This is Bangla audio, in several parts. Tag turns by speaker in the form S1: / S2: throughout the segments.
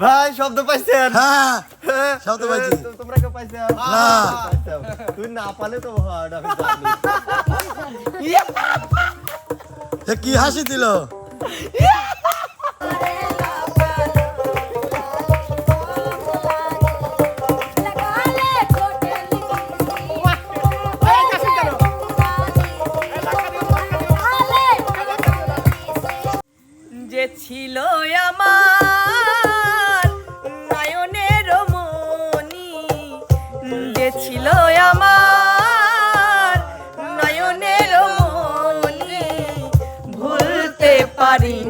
S1: ভাই শব্দ পাইছেন
S2: হ্যাঁ
S1: হ্যাঁ,
S2: শব্দ পাইছি।
S1: তোমরা কে পাইছেন
S2: না।
S1: তুই না পালে তো।
S2: এ কি হাসি দিল
S3: body.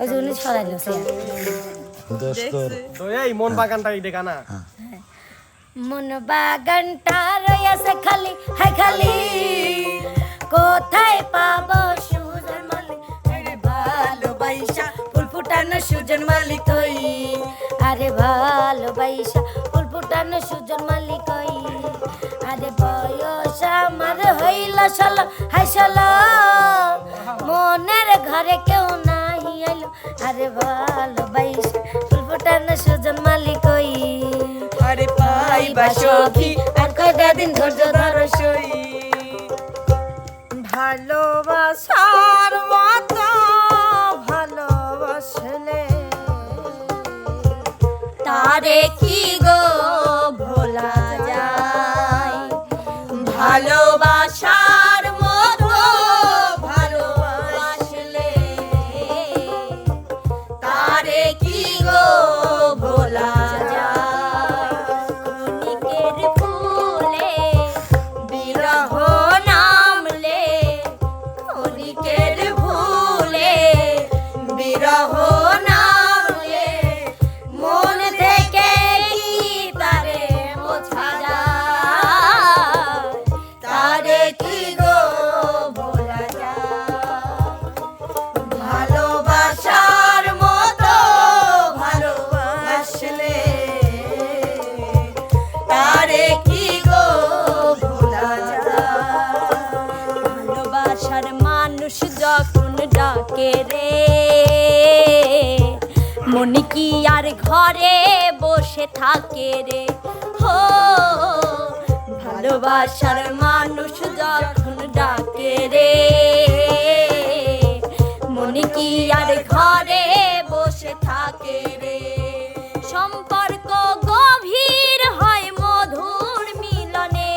S4: ওই জন্য ছড়াইলো সে।
S2: দোস্তর
S1: তো এই মন বাগানটা দেখা না।
S4: মন বাগানটা রয়েছে খালি হাই খালি। কোথায় পাবো সুজন মালি আরে ভালোবাসা ফুল ফুটানো সুজন মালি কই আরে ভালোবাসা ফুল ফুটানো সুজন মালি কই আরে বয়স আমার হইল সল হাই সল মনের ঘরে কেউ নাহি আইলো। আরে ভালোবাসা ফুল ফুটানো সুজন মালি কই
S3: আরে পাইবা সখী
S4: আর কয়টা দিন ধৈর্য ধরো
S3: সই। ভালোবাসার মতো ভালোবাসলে।
S4: তারে কি গো। ঘরে বসে থাকে রে। হো, ভালোবাসার মানুষ যখন ডাকে রে, মনে কি আর ঘরে বসে থাকে রে? সম্পর্ক গভীর হয় মধুর মিলনে,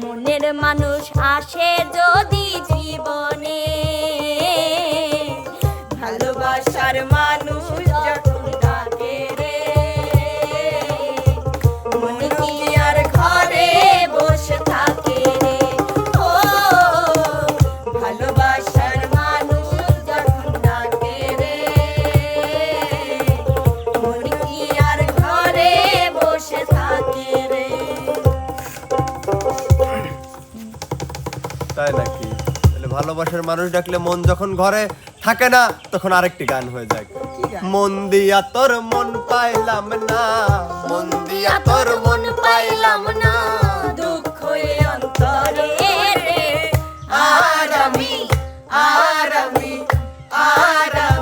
S4: মনের মানুষ আসে যদি
S3: ভালোবাসার মানুষ
S1: ডাকলে মন যখন ঘরে থাকে না তখন আরেকটি গান হয়ে যায়। মন দিয়া তোর মন পাইলাম না। মন দিয়া তোর মন পাইলাম না।
S3: দুঃখ এ অন্তরে আর আমি আর আমি আর আমি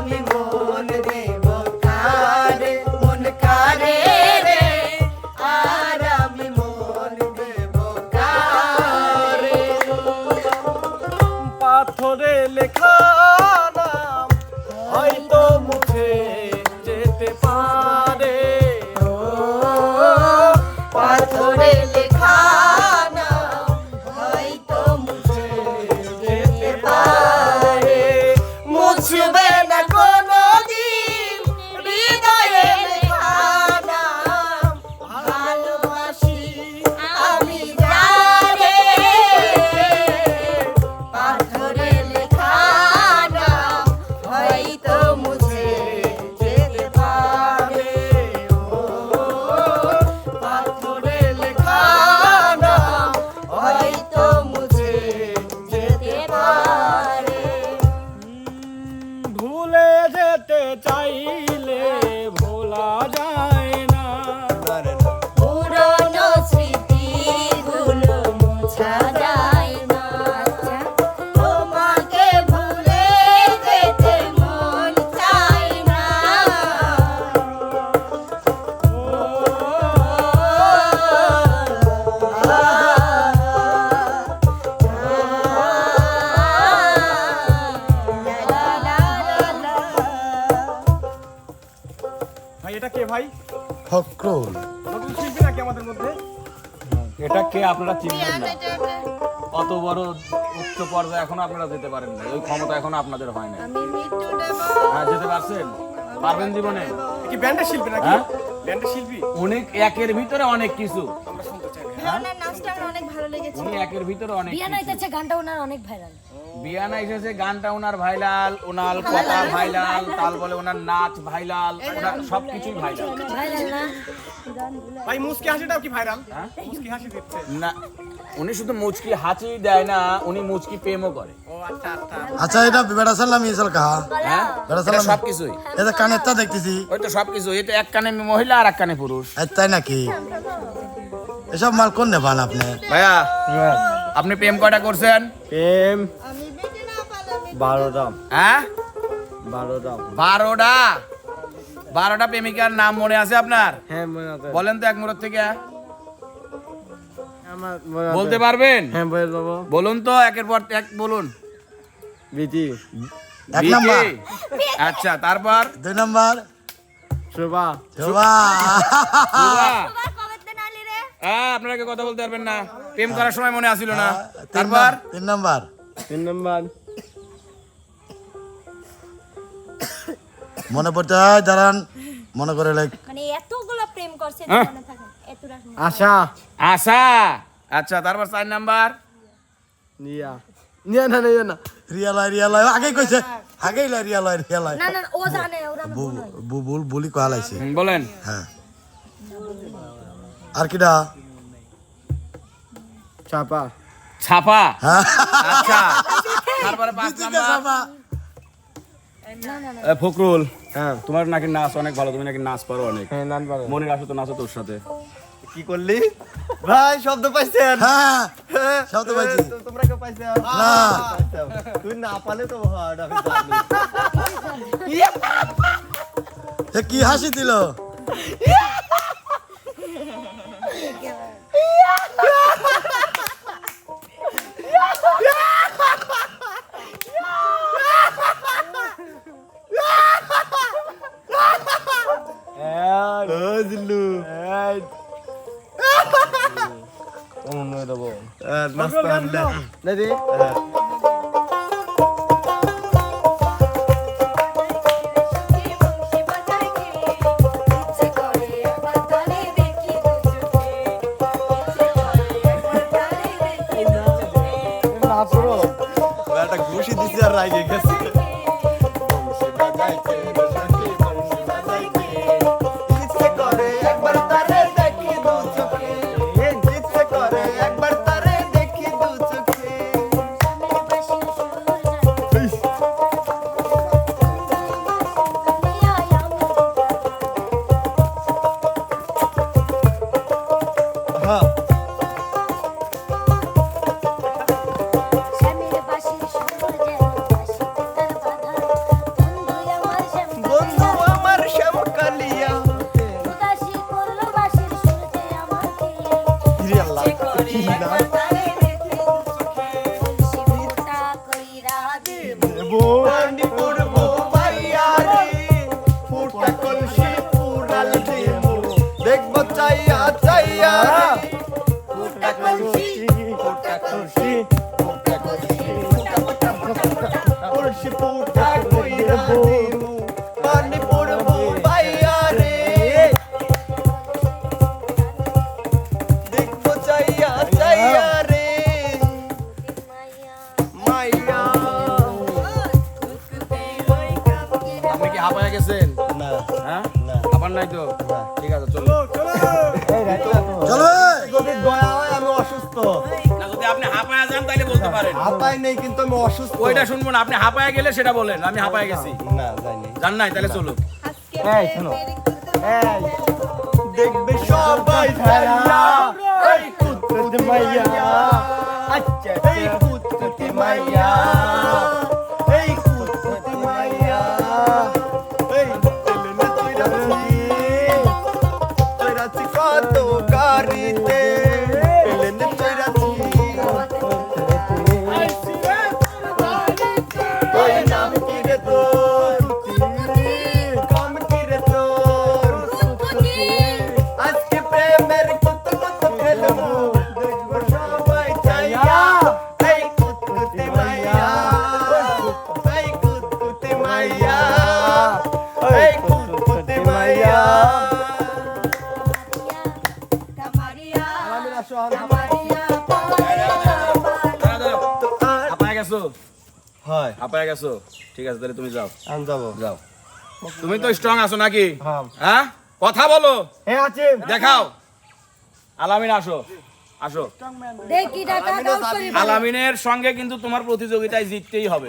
S5: মধ্যে?
S6: এটা কে আপনারা চিনবেন না? অত বড় উচ্চ পর্যায়ে এখনও আপনারা যেতে পারেন না ওই ক্ষমতা এখনও আপনাদের হয় না হ্যাঁ যেতে পারছেন? পারবেন জীবনে?
S5: কি ব্যান্ডের শিল্পী নাকি?
S6: হ্যাঁ?
S5: ব্যান্ডের শিল্পী?
S6: অনেক একের ভিতরে অনেক কিছু।
S3: ওনার নাচটা আমার অনেক ভালো লেগেছে।
S6: উনি একের ভিতরে অনেক
S2: বিয়া
S6: কিছু।
S2: গানটা ওনার অনেক ভাইরাল।
S6: বিয়ানা এসেছে গানটা ওনার ভাইলাল ওনার কথা ভাইলাল তাল বলে ওনার নাচ ভাইলাল ওনার সবকিছুই ভাইলাল।
S5: ভাই মুসকি হাসিটাও কি ভাইরাল? মুসকি হাসি দিচ্ছে।
S6: না উনি শুধু মুচকি হাঁচি দেয় না উনি মুচকি প্রেমও করে।
S5: ও আচ্ছা আচ্ছা।
S7: আচ্ছা এটা বেড়া সাল্লাম ইসল কাহা?
S6: হ্যাঁ?
S7: বেড়া সাল্লাম।
S6: সবকিছুই।
S7: এটা কানেরটা দেখতেছি।
S6: ওই তো সবকিছু এটা এক কানে মহিলা আর এক কানে পুরুষ।
S7: তাই নাকি? এসব মাল কোন নেবান আপনি?
S6: ভাইয়া আপনি প্রেম কয়টা করছেন?
S1: প্রেম। বারোটা
S6: হ্যাঁ?
S1: বারোটা
S6: বারোটা? বারোটা প্রেমিকার নাম মনে আছে আপনার?
S1: হ্যাঁ মনে আছে।
S6: বলেন তো এক মুহূর্ত থেকে। বলতে পারবেন?
S1: হ্যাঁ বলে দেবো।
S6: বলুন তো একের পর এক বলুন।
S1: বিটি।
S7: এক নাম্বার।
S6: আচ্ছা তারপর?
S7: দুই নাম্বার।
S1: শোভা।
S7: শোভা।
S6: হ্যাঁ আপনাকে কথা বলতে পারবেন না। প্রেম করার সময় মনে আসিল না। তারপর?
S7: তিন নাম্বার।
S1: তিন নম্বর।
S7: মনে পড়তে হয় দাঁড়ান মনে করে লাইক
S3: মানে এতগুলো প্রেম করছে
S6: হ্যাঁ।
S3: মনে থাকে এতটা
S1: আশা।
S6: আশা। আচ্ছা তারপর চার নাম্বার।
S1: নিয়া। নিয়া না নিয়া না।
S7: রিয়ালয় রিয়ালয় আগেই কইছে। আগেই লাই রিয়ালয় রিয়ালয়
S2: না না ও জানে ওরা
S7: বুবুল বুলি। কোয়া লাইছে।
S6: বলেন।
S7: হ্যাঁ। আর কিডা?
S1: চাপা।
S6: ছাপা।
S7: হ্যাঁ।
S6: আচ্ছা তারপরে পাঁচ নাম্বার। এ, ফখরুল
S1: হ্যাঁ।
S6: তোমার নাকি নাচ অনেক ভালো তুমি নাকি নাচ পারো অনেক।
S1: হ্যাঁ পারো
S6: মনে আসো তো নাচো তোর সাথে।
S1: কি করলি? ভাই শব্দ পাইছেন।
S7: হ্যাঁ
S1: হ্যাঁ,
S7: শব্দ পাইছি।
S1: তোমরা কেউ পাইছেন
S7: না।
S1: তুই না পালে তো হয়
S7: এ কি হাসি দিল?
S1: കാണാനില്ല আল্লাহ কি
S6: হাঁপায় গেছেন
S1: না।
S6: হ্যাঁ?
S1: না।
S6: হাঁপান নাই তো? ঠিক আছে চলো।
S7: চলো
S1: যদি দয়া হয় আমি অসুস্থ।
S6: না যদি আপনি হাঁপায় যান তাহলে বলতে পারেন।
S1: হাতায় নেই কিন্তু আমি অসুস্থ।
S6: ওইটা শুনব না। আপনি হাঁপায় গেলে সেটা বলেন আমি হাঁপায় গেছি।
S1: না জানি
S6: জান নাই তাহলে চলো
S1: এই শোনো। এই। দেখবে সবাই ফেলা এই কুত্তে মাইয়া। আচ্ছা এই কুত্তে মাইয়া।
S6: ঠিক আছে তাহলে তুমি যাও।
S1: আমি যাব।
S6: যাও। তুমি তো স্ট্রং আছো নাকি?
S1: হ্যাঁ।
S6: হ্যাঁ? কথা বলো।
S1: হ্যাঁ আছে
S6: দেখাও। আলামিন আসো। আসো। আলামিনের সঙ্গে কিন্তু তোমার প্রতিযোগিতায় জিততেই হবে।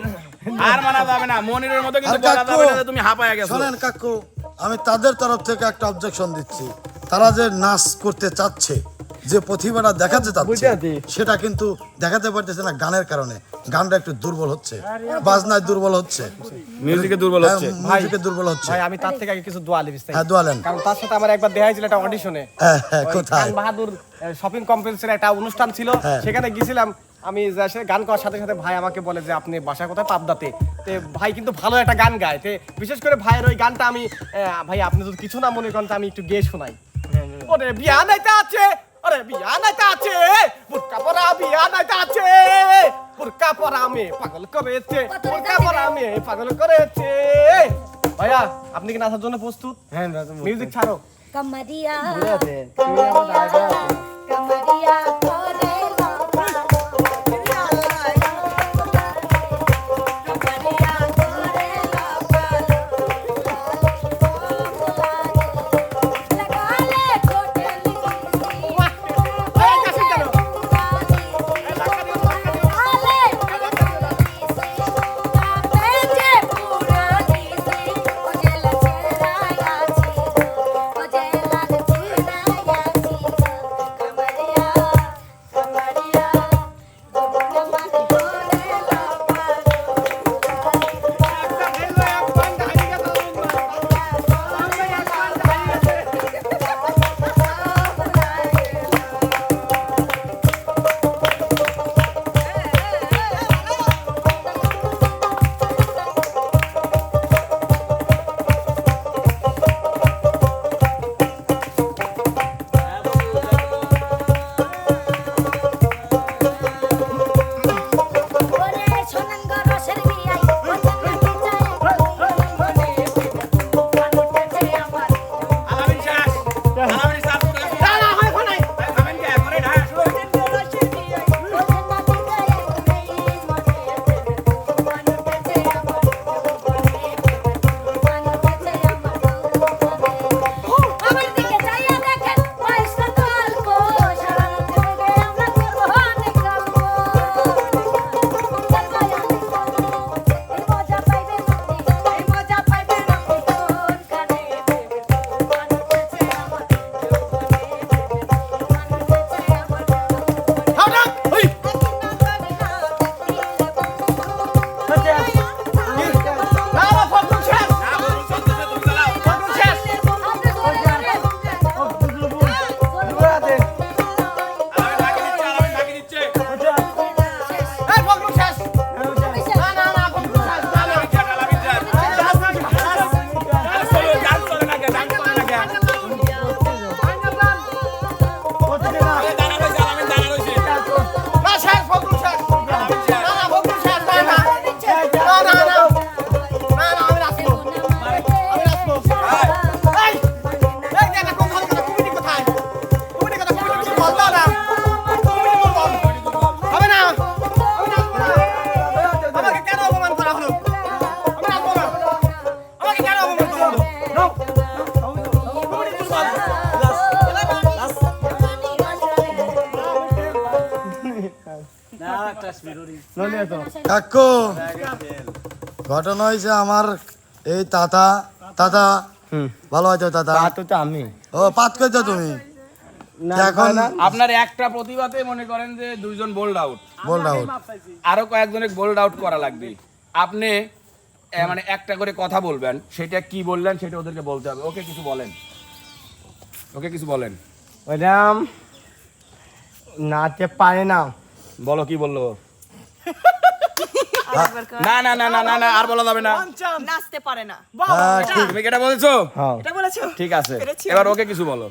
S6: আর মানা যাবে না। মনিরের মতো কিন্তু বলা যাবে না তুমি হাঁপায় গেছো।
S7: শোনেন কাকু আমি তাদের তরফ থেকে একটা অবজেকশন দিচ্ছি। তারা যে নাচ করতে চাচ্ছে যে প্রতিভাটা দেখাতে চাচ্ছে সেটা কিন্তু দেখাতে পারতেছে না গানের কারণে। গানটা একটু দুর্বল হচ্ছে। বাজনায় দুর্বল হচ্ছে।
S6: মিউজিকে দুর্বল হচ্ছে।
S7: হ্যাঁ, মিউজিকে দুর্বল হচ্ছে।
S5: ভাই আমি তার থেকে আগে কিছু দোয়া
S7: হ্যাঁ দোয়ালেন
S5: কারণ তার সাথে আমার একবার দেখা হয়েছিল একটা অডিশনে
S7: হ্যাঁ হ্যাঁ কোথায়?
S5: বাহাদুর শপিং কমপ্লেক্সের একটা অনুষ্ঠান ছিল।
S7: হ্যাঁ।
S5: সেখানে গেছিলাম আমি যা গান করার সাথে সাথে ভাই আমাকে বলে যে আপনি বাসা কোথায়? পাবদাতে তে ভাই কিন্তু ভালো একটা গান গায়। তে বিশেষ করে ভাইয়ের ওই গানটা আমি ভাই আপনি যদি কিছু না মনে করেন আমি একটু গেয়ে শোনাই। ওরে বিয়া নাইতে আছে। ওরে বিয়া নাইতে আছে বুরকা পরা বিয়া নাইতে আছে বুরকা পরা মে পাগল করেছে বুরকা পরা মে পাগল করেছে। ভাইয়া আপনি কি নাচার জন্য প্রস্তুত?
S1: হ্যাঁ
S5: মিউজিক ছাড়ো।
S2: কামারিয়া কামারিয়া
S7: কাকু ঘটনা হয়েছে আমার এই তাতা তাতা। ভালো হয়তো তাতা?
S1: তো আমি।
S7: ও পাত কইতো তুমি? এখন
S6: আপনার একটা প্রতিভাতে মনে করেন যে দুইজন বোল্ড আউট
S7: বল আউট
S6: আরও কয়েকজনের বোল্ড আউট করা লাগবে। আপনি মানে একটা করে কথা বলবেন সেটা কি বললেন সেটা ওদেরকে বলতে হবে। ওকে কিছু বলেন। ওকে কিছু বলেন।
S1: ম্যাডাম নাচতে পারে না।
S6: বলো কি বলল? না না না না না না আর বলা যাবে না।
S3: নাচতে পারে না।
S7: হ্যাঁ
S6: তুমি কি এটা বলেছ?
S1: হ্যাঁ।
S3: এটা বলেছ?
S6: ঠিক আছে। এবার ওকে কিছু বলো।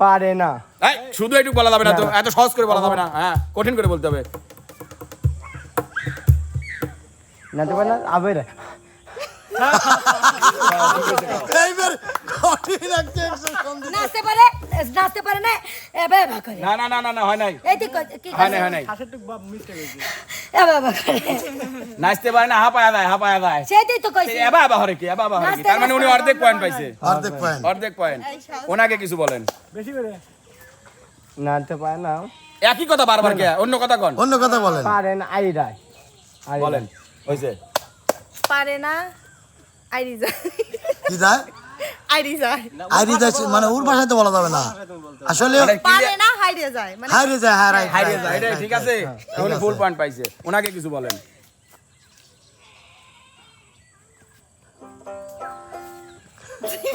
S1: পারে না।
S6: এই, শুধু একটু বলা যাবে না তো এত সহজ করে বলা যাবে না। হ্যাঁ কঠিন করে বলতে হবে।
S1: নাচতে পারে না আবার
S7: এইবার কঠিন একটা
S2: নাচতে পারে নাচতে পারে না এবার এবার করে।
S6: না না না না না হয় নাই।
S2: এই তুই কি
S6: হয় নাই হয় নাই।
S2: এবার এবার করে।
S6: নাচতে পারে না হাঁপায়া যায় হাঁপায়া যায়
S2: সেটাই তো কইছি।
S6: এবা আবা হরে কি এবা আবা হরে কি। তার মানে উনি অর্ধেক পয়েন্ট পাইছে।
S7: অর্ধেক পয়েন্ট
S6: অর্ধেক পয়েন্ট ওনাকে কিছু বলেন।
S5: নাচতে পারে না।
S6: একই কথা বারবার কে? অন্য কথা কোন?
S7: অন্য কথা বলেন।
S5: পারেন আইরাই
S6: বলেন হইছে
S3: পারে না। আইরি যায়
S7: কি যায়?
S3: আইরি যায়
S7: আইরি যায় মানে ওর ভাষায় তো বলা যাবে না। আসলে
S6: মানে
S3: পারে না হাইরে যায় মানে
S7: হাইরে যায় হ্যাঁ
S6: হাইরে যায় এটাই ঠিক আছে? উনি ফুল পয়েন্ট পাইছে। ওনাকে কিছু বলেন।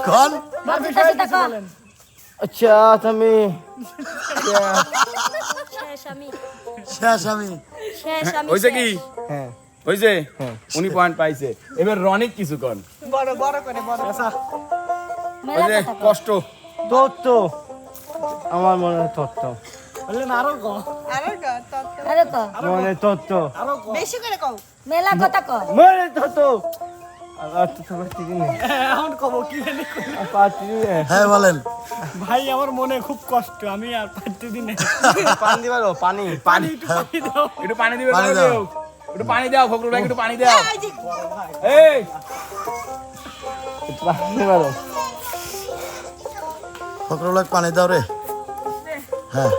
S7: কোন?
S5: আচ্ছা তুমি
S2: শেষ আমি।
S7: শেষ আমি।
S2: শেষ আমি।
S6: হইছে কি?
S5: হ্যাঁ।
S6: হইছে? উনি পয়েন্ট পাইছে। এবার রনিক কিছু কোন।
S3: বড় বড় করে বড়।
S6: ওই যে কষ্ট।
S5: তত্ত্ব। আমার মনে হয় তত্ত্ব।
S3: আরও গো
S2: আরে কো
S5: মনে তত্ত্ব।
S3: বেশি করে কও।
S2: মেলা কথা কর
S5: মনে তত্ত্ব। আর
S7: হ্যাঁ বলেন।
S8: ভাই আমার মনে খুব কষ্ট। আমি আর পারতেছি না
S5: পানি দিবার পানি।
S6: পানি
S8: একটু পানি দাও।
S6: দিবে
S7: পানি
S6: দাও।
S7: দাও।
S6: একটু পানি দাও ফকরুল ভাই একটু পানি দাও। এই
S5: পানি
S7: ফকরুল পানি দাও রে। হ্যাঁ।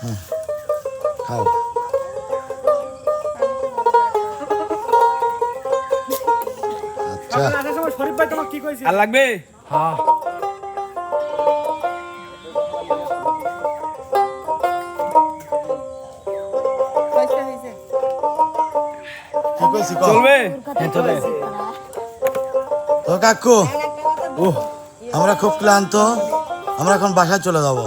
S7: হ্যাঁ। খাও। আচ্ছা।
S8: আসার সময় শরীফ ভাই তোমাকে কি কইছে
S6: আর লাগবে?
S5: হ্যাঁ।
S7: কও।
S6: চলবে?
S2: কথা
S7: তো কাকু ও আমরা খুব ক্লান্ত। আমরা এখন বাসায় চলে যাব।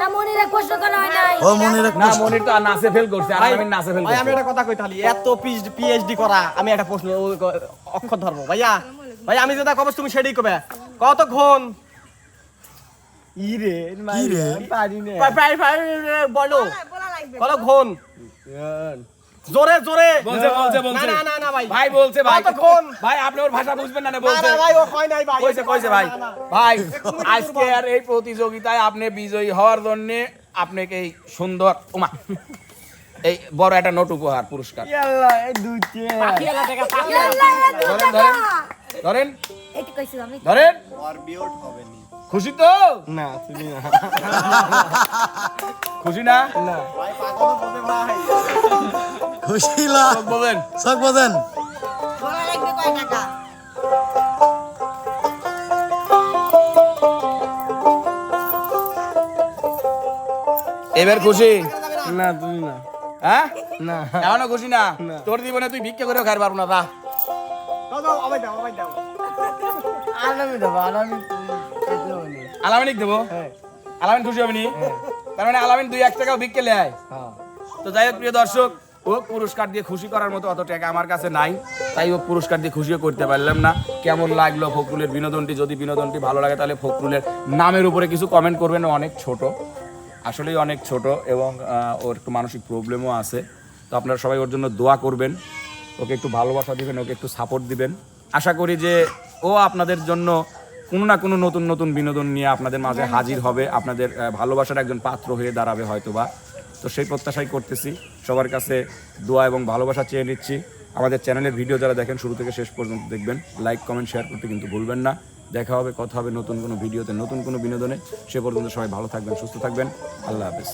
S2: না মনিরে প্রশ্ন করা হয় নাই।
S7: ও মনির
S6: না মনির তো আর ফেল করছে আর আমি নাচে ফেল
S5: ভাই আমি একটা কথা কই তাহলে এত পিএইচডি করা আমি একটা প্রশ্ন অক্ষর ধরবো। ভাইয়া ভাই আমি যেটা কব তুমি সেটাই কবে? কতক্ষণ? ই রে
S7: কি রে?
S5: পারি না। পাই পাই বলো।
S3: বলা লাগবে।
S5: কতক্ষণ? জোরে জোরে।
S6: বলছে বলছে বলছে
S5: না না না ভাই।
S6: ভাই বলছে ভাই।
S5: কতক্ষণ?
S6: ভাই আপনি ওর ভাষা বুঝবেন না না বলছে
S5: না ভাই ও কয় নাই ভাই।
S6: কইছে কইছে ভাই। ভাই আজকে আর এই প্রতিযোগিতায় আপনি বিজয়ী হওয়ার জন্য আপনাকে এই সুন্দর ওমা এই বড় একটা নোট উপহার পুরস্কার।
S5: ইয়াল্লা এই
S6: ধরেন ধরেন ধরেন।
S2: এইটা কইছি আমি
S6: ধরেন।
S1: হবে নি।
S6: খুশি তো?
S5: না তুমি না।
S6: খুশি না?
S5: না।
S1: ভাই পাগল হবে ভাই
S7: খুশিলা।
S6: বলেন।
S7: সব বলেন।
S3: বলা লাগবে কয় টাকা?
S6: এবার খুশি?
S5: না তুমি না।
S6: হ্যাঁ?
S5: না।
S6: এখনও খুশি না? তোর জীবনে তুই ভিক্ষা করেও খাই পারব না তা আলামিনিক দেবো
S5: হ্যাঁ।
S6: আলামিন খুশি হবি নি? তার মানে আলামিন দুই এক টাকাও ভিক্ষে লেয়
S5: হ্যাঁ।
S6: তো যাই হোক প্রিয় দর্শক ও পুরস্কার দিয়ে খুশি করার মতো অত টাকা আমার কাছে নাই। তাই ও পুরস্কার দিয়ে খুশিও করতে পারলাম না। কেমন লাগল ফকরুলের বিনোদনটি? যদি বিনোদনটি ভালো লাগে তাহলে ফকরুলের নামের উপরে কিছু কমেন্ট করবেন। অনেক ছোট। আসলেই অনেক ছোট এবং ওর একটু মানসিক প্রবলেমও আছে। তো আপনারা সবাই ওর জন্য দোয়া করবেন। ওকে একটু ভালোবাসা দিবেন, ওকে একটু সাপোর্ট দিবেন। আশা করি যে ও আপনাদের জন্য কোনো না কোনো নতুন নতুন বিনোদন নিয়ে আপনাদের মাঝে হাজির হবে। আপনাদের ভালোবাসার একজন পাত্র হয়ে দাঁড়াবে হয়তোবা। তো সেই প্রত্যাশাই করতেছি। সবার কাছে দোয়া এবং ভালোবাসা চেয়ে নিচ্ছি। আমাদের চ্যানেলের ভিডিও যারা দেখেন, শুরু থেকে শেষ পর্যন্ত দেখবেন। লাইক কমেন্ট শেয়ার করতে কিন্তু ভুলবেন না। দেখা হবে, কথা হবে নতুন কোনো ভিডিওতে, নতুন কোনো বিনোদনে। সে পর্যন্ত সবাই ভালো থাকবেন, সুস্থ থাকবেন। আল্লাহ হাফেজ।